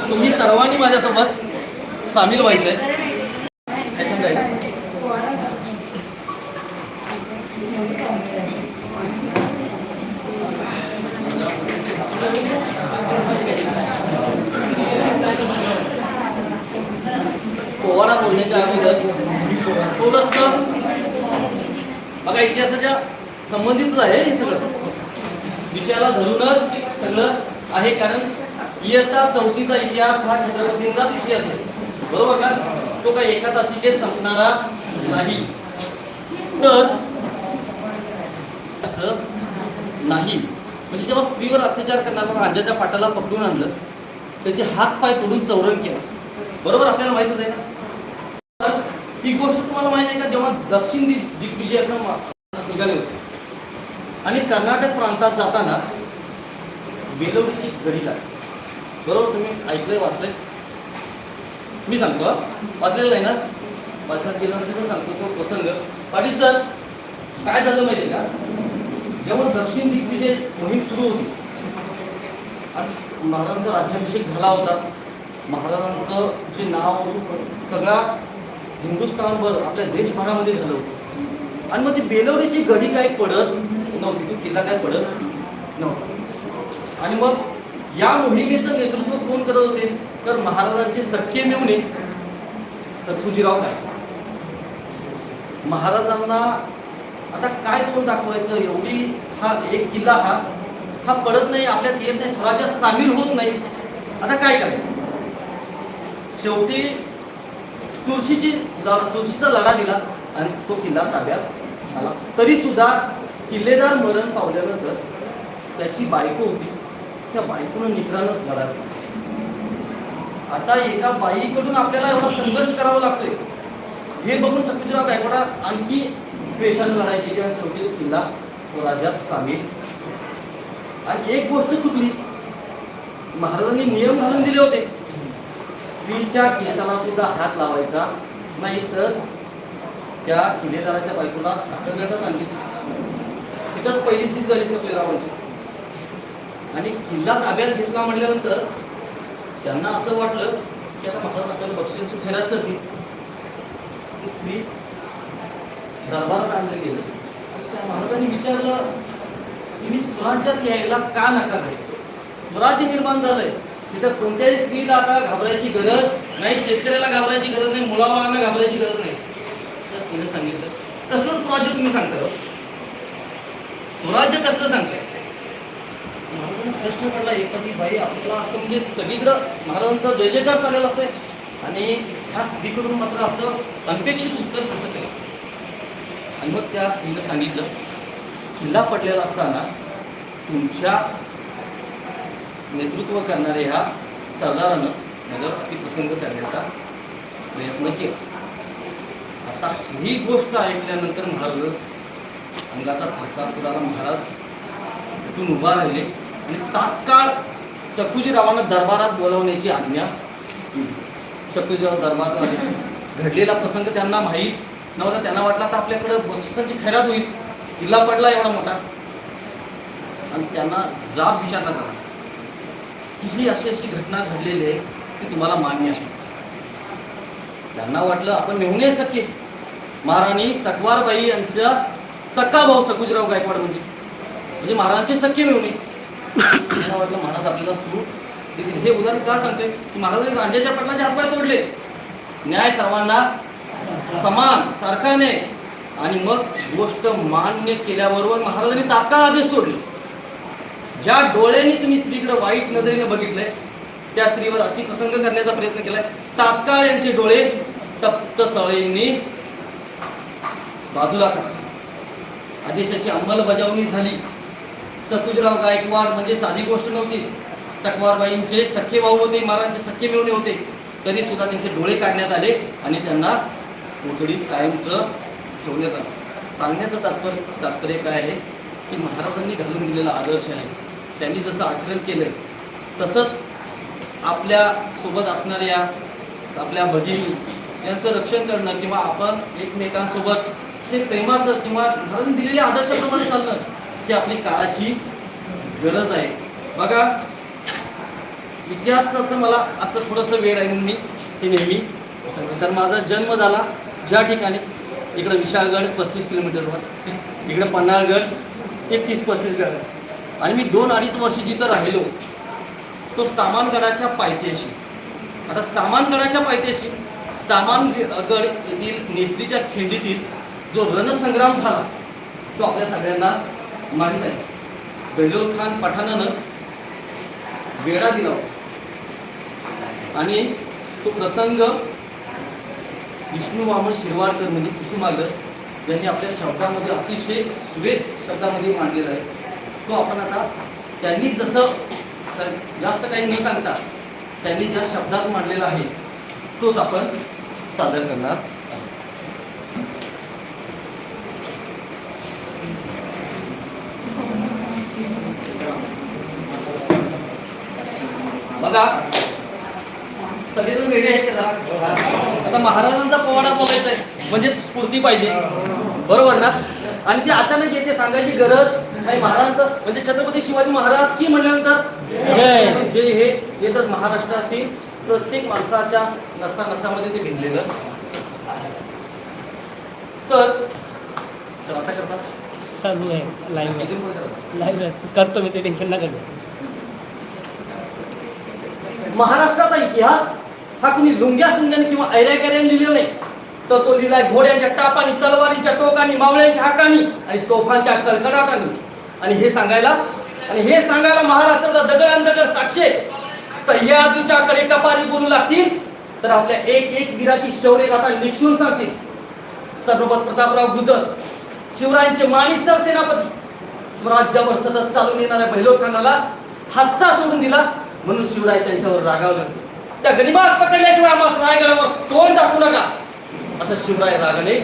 तुम्ही सर्वांनी माझ्यासोबत सामील व्हायचंय ह्याच्यात जायचं. पोवाडा बोलण्याच्या अगोदर थोडस बघा इतिहासाच्या संबंधितच आहे हे सगळं. विषयाला धरूनच सगळं आहे कारण इयत्ता चौथीचा इतिहास हा छत्रपतींचाच इतिहास आहे. बरोबर का? तो काय एका तासिकेत संपणारा नाही. तर असं नाही. म्हणजे जेव्हा स्त्रीवर अत्याचार करणारा राजाच्या पाटाला पकडून आणलं त्याचे हात पाय तोडून चौरंग केलं. बरोबर आपल्याला माहितच आहे ना? ही गोष्ट तुम्हाला माहिती आहे का? जेव्हा दक्षिण दिग दिग्विजयाकडे निघाले होते. आणि कर्नाटक प्रांतात जाताना बेलवडीची गडी लागली. बरोबर तुम्ही ऐकलंय वाचलंय? मी सांगतो वाचलेलं आहे ना? वाचण्यात गेलं नसेल सांगतो. तो प्रसंग. पाटील सर काय झालं माहिती का? जेव्हा दक्षिण दिग्विजय मोहीम सुरू होती आणि महाराजांचा राज्याभिषेक झाला होता. महाराजांचं जे नाव सगळा हिंदुस्थानभर आपल्या देशभरामध्ये झालं होतं. आणि मग ती बेलवडीची गडी काय पडत नव्हती तो किल्ला काय पडत नव्हता. आणि मग या मोहिमेचं नेतृत्व कोण करत होते? तर महाराजांचे सख्खे मिळवणे सखुजीराव काय महाराजांना आता काय करून दाखवायचं? एवढी हा एक किल्ला हा हा पडत नाही आपल्यात येत नाही स्वराज्यात सामील होत नाही. आता काय करायचं? शेवटी तुळशीची लढा तुळशीचा लढा दिला आणि तो किल्ला ताब्यात आला तरी सुद्धा किल्लेदार मरण पावल्यानंतर त्याची बायको होती. त्या बायकोनं निकरानं लढा आता एका बाईकडून आपल्याला एवढा संघर्ष करावा लागतोय. हे बघून सत्यजीराव गायकवाडा आणखी द्वेषाने लढाई केली आणि शेवटी तो किल्ला स्वराज्यात सामील. आणि एक गोष्ट चुकली महाराजांनी नियम घालून दिले होते. स्त्रीच्या केसाला सुद्धा हात लावायचा नाही तर त्या किल्लेदाराच्या बायकोला साखर आणली तिथंच पहिली स्थिती झाली सत्यरावांची आणि किल्ला ताब्यात घेतला म्हटल्यानंतर त्यांना असं वाटलं की आता महाराज आपल्याला बक्षिसाची खैरात करतील. ती स्त्री दरबारात आणलं गेलं. त्या महाराजांनी विचारलं तुम्ही स्वराज्यात यायला का नकार स्वराज्य निर्माण झालंय. तिथं कोणत्याही स्त्रीला आता घाबरायची गरज नाही शेतकऱ्याला घाबरायची गरज नाही मुलाबाळांना घाबरायची गरज नाही. तर तिने सांगितलं. तसंच स्वराज्य तुम्ही सांगता हो. स्वराज्य कसलं सांगताय? महाराजांना प्रश्न पडला एखादी बाई आपल्याला असं म्हणजे सगळीकडं महाराजांचा जय जयकार चाललेला असतोय. आणि ह्या स्त्रीकडून मात्र असं अनपेक्षित उत्तर कसं केलं आणि मग त्या स्त्रीनं सांगितलं किल्ला पडलेला असताना तुमच्या नेतृत्व करणारे ह्या सरदारानं माझ्यावर अतिप्रसंग करण्याचा प्रयत्न केला. आता ही गोष्ट ऐकल्यानंतर महाराज अंगाचा थरका पुराला महाराज तिथून उभा राहिले आणि तात्काळ सखुजीरावांना दरबारात बोलावण्याची आज्ञा सखुजीराव दरबारात घडलेला प्रसंग त्यांना माहीत नव्हता. त्यांना वाटला तर आपल्याकडे बक्षिसांची खैरात होईल. किल्ला पडला एवढा मोठा. आणि त्यांना जाब विचारला ही अशी अशी घटना घडलेली आहे ती तुम्हाला मान्य आहे? त्यांना वाटलं आपण मेहुणे सखे. महाराणी सकवारबाई यांच्या सक्का भाऊ सकुजराव गायकवाड म्हणजे. म्हणजे महाराजांचे सख्खे मिळवणे त्यांना वाटलं महाराज आपल्याला सूट देतील. हे उदाहरण का सांगते की महाराजांनी गांजाच्या पटलाचे हातपाय तोडले. न्याय सर्वांना समान सारखाने आणि मग गोष्ट मान्य केल्याबरोबर महाराजांनी तात्काळ आदेश सोडले. ज्या डोळ्यांनी तुम्ही स्त्रीकडे वाईट नजरेने बघितलंय त्या स्त्रीवर अतिप्रसंग करण्याचा प्रयत्न केलाय. तात्काळ यांचे डोळे तप्त सवयींनी बाजूला करा आदेशाची अंमलबजावणी झाली. सकुजराव गायकवाड म्हणजे साधी गोष्ट नव्हती. सकवारबाईंचे सख्खे भाऊ होते महाराजांचे सख्खे मिळवणे होते. तरी सुद्धा त्यांचे डोळे काढण्यात आले आणि त्यांना कोठडीत कायमचं ठेवण्यात आलं. सांगण्याचं तात्पर्य तात्पर्य काय आहे? की महाराजांनी घालून दिलेला आदर्श आहे. त्यांनी जसं आचरण केलं तसंच आपल्यासोबत असणाऱ्या आपल्या भगिनी यांचं रक्षण करणं किंवा आपण एकमेकांसोबत असे प्रेमाचं किंवा महाराजांनी दिलेल्या आदर्शाप्रमाणे चालणं ही आपली काळाची गरज आहे. बघा इतिहासाचं मला असं थोडंसं वेळ आहे म्हणून मी हे नेहमी तर माझा जन्म झाला ज्या ठिकाणी? इकडं विशाळगड पस्तीस किलोमीटरवर. इकडं पन्हाळगड एक तीस पस्तीस गड आणि मी दोन अडीच वर्ष जिथं राहिलो तो सामानगडाच्या पायथ्याशी. आता सामानगडाच्या पायथ्याशी सामानगड येथील नेसरीच्या खिंडीतील जो रणसंग्राम झाला तो आपल्या सगळ्यांना माहीत आहे. बेलोल खान पठाणानं वेढा दिला होता. आणि तो प्रसंग विष्णू वामन शिरवाडकर म्हणजे कुसुमागर यांनी आपल्या शब्दामध्ये अतिशय सुरेख शब्दामध्ये मांडलेला आहे. तो आपण आता त्यांनी जसं जास्त काही न सांगता त्यांनी ज्या शब्दात मांडलेला आहे तोच आपण सादर करणार बघा सगळेजण रेडी आहेत त्याला आता महाराजांचा पोवाडा बोलायचा आहे म्हणजे स्फूर्ती पाहिजे. बरोबर ना? आणि ती अचानक येते सांगायची गरज नाही महाराजांचं म्हणजे छत्रपती शिवाजी महाराज की म्हणल्यानंतर? जे हे. येतात महाराष्ट्रातील प्रत्येक माणसाच्या नसा नसामध्ये ते भिनलेलं आहे. तर करता. आहे लाईव्ह. लाईव्ह करतो. मी ते टेन्शन नका घेऊ. महाराष्ट्राचा इतिहास हा कुणी लुंग्या सुंग्याने किंवा ऐऱ्याकऱ्याने लिहिलेला नाही. तर तो लिहिलाय घोड्यांच्या टापानी तलवारीच्या टोकानी मावळ्यांच्या हाकानी आणि तोफांच्या कडकडाटानी आणि हे सांगायला आणि हे सांगायला महाराष्ट्राचा दगड दगड साक्षे. सह्याद्रीच्या कडे कपाली बोलू लागतील तर आपल्या एक एक वीराची शौर्य गाथा निक्षून सांगतील. सर्वपत प्रतापराव गुजर शिवरायांचे माणिक सर सेनापती स्वराज्यावर सतत चालून येणाऱ्या बहिलोर खानाला हातचा सोडून दिला म्हणून शिवराय त्यांच्यावर रागावले होते. त्या गनिमास पकडल्याशिवाय आम्हाला रायगडावर तोंड दाखवू नका असं शिवराय रागाने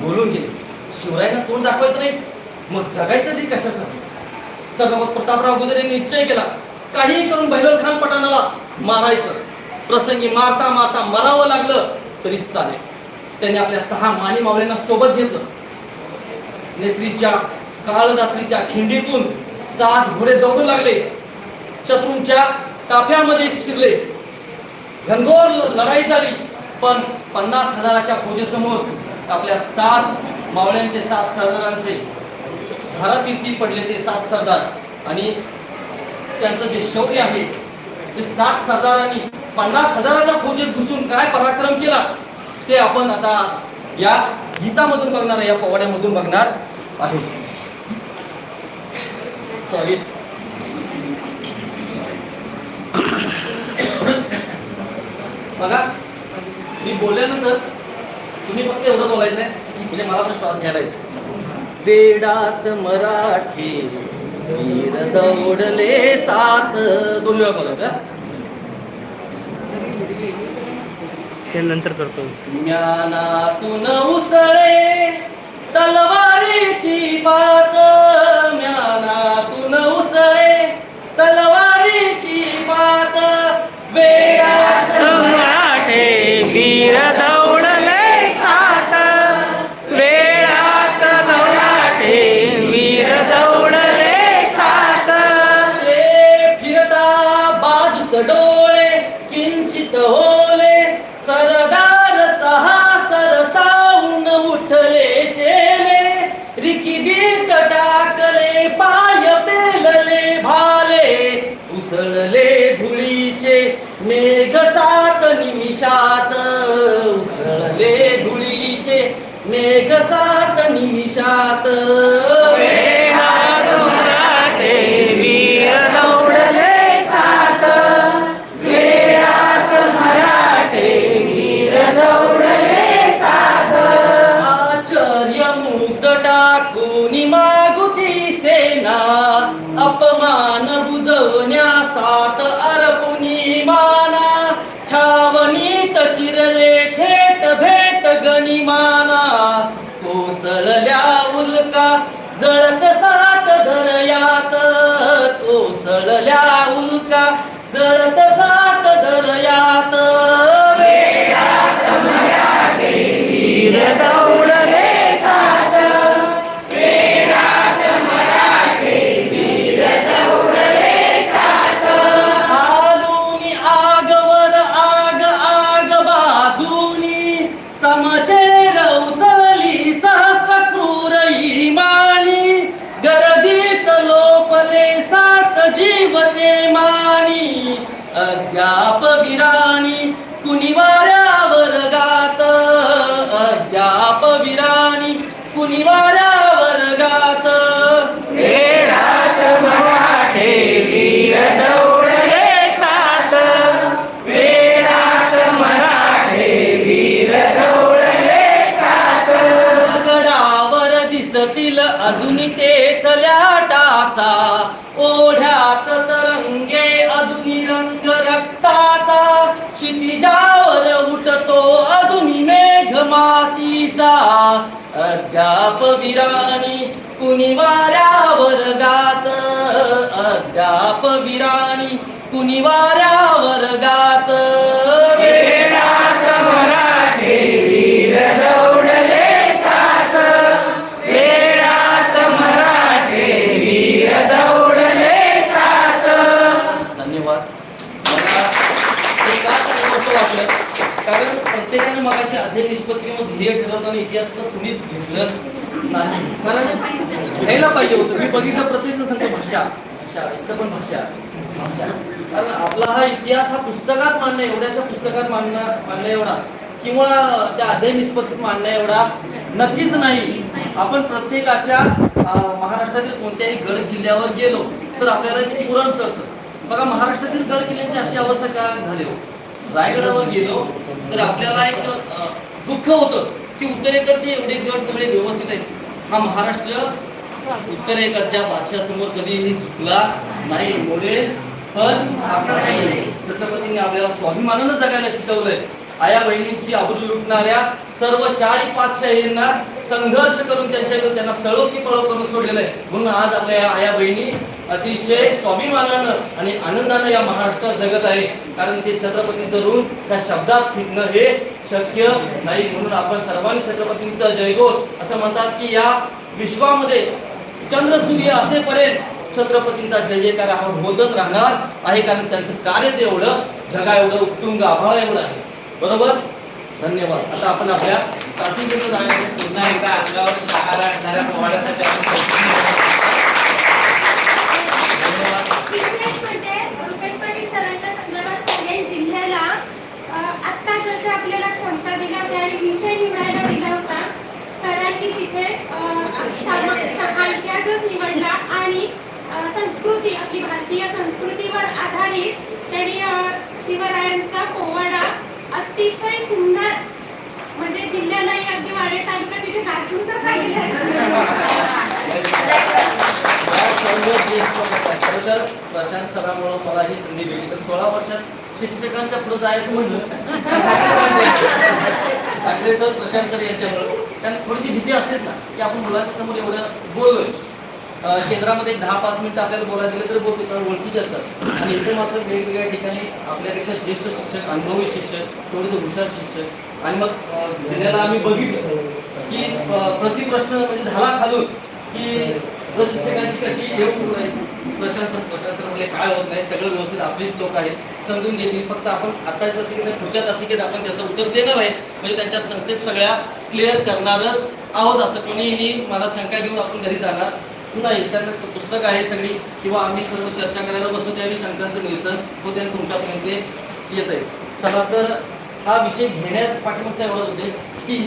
बोलून गेले. शिवरायांना तोंड दाखवायचं नाही. मग जगायचं ते कशासाठी? मग प्रतापराव गुजरे यांनी निश्चय केला. काहीही करून बहिलोर खान पठाणाला मारायचं. प्रसंगी मारता मारता मरावं लागलं तरी चालेल. त्यांनी आपल्या सहा माणी मावळ्यांना सोबत घेतलं. नेसरीच्या कालरात्रीच्या खिंडीतून सात घोडे दौडू लागले. शत्रूंच्या ताफ्यामध्ये शिरले. घनघोर लढाई झाली. पण पन्नास हजाराच्या फौजेसमोर आपल्या सात मावळ्यांचे सात सरदारांचे धारातीर्थी पडले ते सात सरदार. आणि त्यांचं जे शौर्य आहे ते सात सरदारांनी पन्नास हजाराच्या फौजेत घुसून काय पराक्रम केला ते आपण आता या गीतामधून बघणार या पवाड्यामधून बघणार आहे. सॉरी बघा मी बोलल्यानंतर तुम्ही फक्त एवढं बोलायचं आहे म्हणजे मला पण श्वास घ्यायला येतो. वेडात मराठी वीर दौडले सात. दोन वेळा हा? ते नंतर करतो. ज्ञानातून उसळे तलवारीची बात डोळे किंचित होले का? जळत सात धरयात कोसळल्या उल्का. जळत सात दरयात वेगात मया देवी रदा जीवते मानी अद्याप विराणी कुणी वाऱ्यावर गात. अद्याप विराणी कुणी वाऱ्यावर गात. मराठे दगडावर दिसतील अजून तेथल्या टाचा. ओढ्यात तरंगे अजून रंग रक्ताचा. क्षितिजावर उठतो अजून मेघ मातीचा अद्याप विराणी कुणी वाऱ्यावर गात. अद्याप विराणी कुणी वाऱ्यावर गात. ध्येय ठरवताना इतिहास तर कुणीच घेतलं नाही. कारण घ्यायला पाहिजे होतं. मी बघितलं प्रत्येक जण सांगतो भाषा. भाषा इथं पण भाषा. भाषा. कारण आपला हा इतिहास हा पुस्तकात मांडणं एवढ्याशा पुस्तकात मांडणं मांडणं एवढा. किंवा त्या अध्ययन निष्पत्तीत मांडणं एवढा नक्कीच नाही. आपण प्रत्येक अशा महाराष्ट्रातील कोणत्याही गड किल्ल्यावर गेलो तर आपल्याला एक स्फुरण चढतं. बघा महाराष्ट्रातील गड किल्ल्यांची अशी अवस्था का झाली हो? रायगडावर गेलो तर आपल्याला एक दुःख होतं. की उत्तरेकडचे एवढे गड सगळे व्यवस्थित आहेत. हा महाराष्ट्र उत्तरेकडच्या बादशासमोर कधीही झुकला नाही मोडेल पण आपल्याला काही छत्रपतींनी आपल्याला स्वाभिमानानं जगायला शिकवलंय. आया बहिणींची आबरू लुटणाऱ्या सर्व चार पाचशाहींना संघर्ष करून त्यांच्याकडून त्यांना सळो की पळो करून सोडलेलं आहे. म्हणून आज आपल्या या आया बहिणी अतिशय स्वाभिमानानं आणि आनंदानं या महाराष्ट्रात जगत आहे. कारण ते छत्रपतींचं ऋण त्या शब्दात फिटणं हे शक्य नाही म्हणून आपण सर्वांनी छत्रपतींचा जयघोष असं म्हणतात की या विश्वामध्ये चंद्र सूर्य असेपर्यंत छत्रपतींचा जय जयकार हा होतच राहणार आहे. कारण त्यांचं कार्य ते एवढं जगा एवढं उत्तुंग आभाळ एवढं आहे. बरोबर? धन्यवाद. आता आपण आपल्या तासिकेचं जाण्याचं पुन्हा एकदा अंगावर शहारा आणणाऱ्या पोवाड्यासाठी म्हणजे रुपेश पाटील सरांच्या संदर्भात सांगेन जिल्ह्याला अ, आत्ता जसं आपल्याला क्षमता दिल्या होत्या आणि विषय निवडायला दिला होता सरांनी तिथे अ, सम- इतिहासच निवडला आणि अ, संस्कृती आपली भारतीय संस्कृतीवर आधारित त्यांनी शिवरायांचा पोवाडा अतिशय सुंदर. म्हणजे जिल्ह्यालाही अगदी वाडे तालुका तिथे नाचूनच तर चाललेला प्रशांत सरामुळे मला ही संधी भेटली. तर सोळा वर्षात शिक्षकांच्या पुढे जायचं म्हणलं. ठाकरे सर प्रशांत सर यांच्यामुळे. त्यांना थोडीशी भीती असतेच ना की आपण मुलांच्या समोर एवढं बोललोय. केंद्रामध्ये दहा पाच मिनिटं आपल्याला बोलायला दिले तर बोलतो कारण ओळखीचे असतात. आणि इथे मात्र वेगवेगळ्या ठिकाणी आपल्यापेक्षा ज्येष्ठ शिक्षक अनुभवी शिक्षक थोडे हुशार शिक्षक आणि मग जिल्ह्याला आम्ही बघितलं की प्रतिप्रश्न म्हणजे झाला खालून की प्रशिक्षकांची कशी येऊ प्रशासन प्रशासन म्हणजे काय होत नाही? सगळं व्यवस्थित आपलीच लोक आहेत समजून घेतील. फक्त आपण आता तासिकेत पुढच्या तासिकेत आपण त्याचं उत्तर देणार आहे. म्हणजे त्यांच्या कन्सेप्ट सगळ्या क्लिअर करणारच आहोत असं कोणीही मला शंका घेऊन आपण घरी जाणार नाही त्यांना पुस्तक आहे सगळी किंवा आम्ही सर्व चर्चा करायला बसतो त्यावेळी शंकांचं निरसन होते आणि तुमच्यापर्यंत येत आहे चला तर हा विषय घेण्यात पाठवण्याचा एवढा उद्देश की